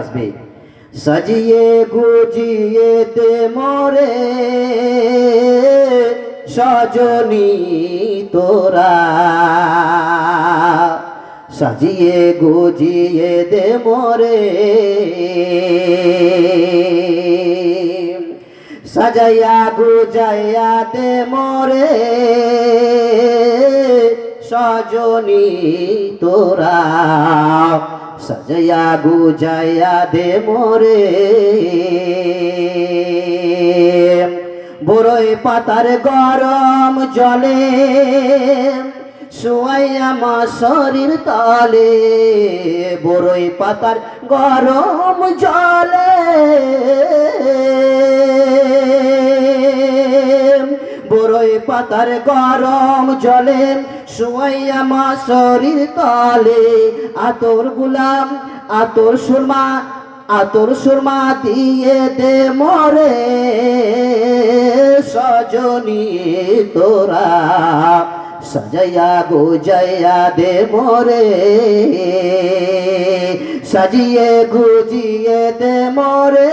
আসবে। সাজিয়ে গুজিয়ে দে মোরে, সজনী তোরা। সাজিয়ে গুজিয়ে দে মোরে, সাজাইয়া গুজাইয়া দে মোরে, সজনী তোরা। সাজাইয়া গুজাইয়া দে মোরে। বড়ই পাতার গরম জলে শুয়াইয়া মা শরীর তলে। বড়ই পাতার গরম জলে পাতার গরম জলে শুয়াইয়া মা শরীর তলে। আতর গুলাম, আতর সুরমা আতর সুরমা দিয়ে দে মরে। সজনী তোরা সাজাইয়া গুজাইয়া দে মোরে। সাজিয়ে গুজিয়ে দে মোরে।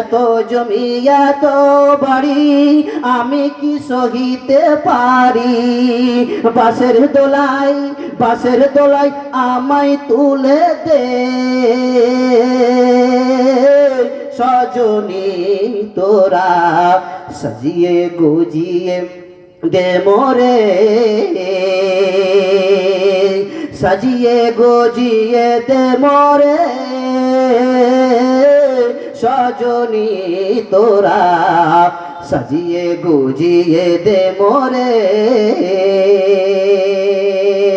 এত জমি, এত বাড়ি, আমি কি সহিতে পারি? বাসের দোলাই বাসের দোলাই আমায় তুলে দে। সজনী তোরা সাজিয়ে গুজিয়ে দে মোরে। সাজিয়ে গজিয়ে দে মোরে। সজনী তোরা সাজিয়ে গুজিয়ে দে মোরে।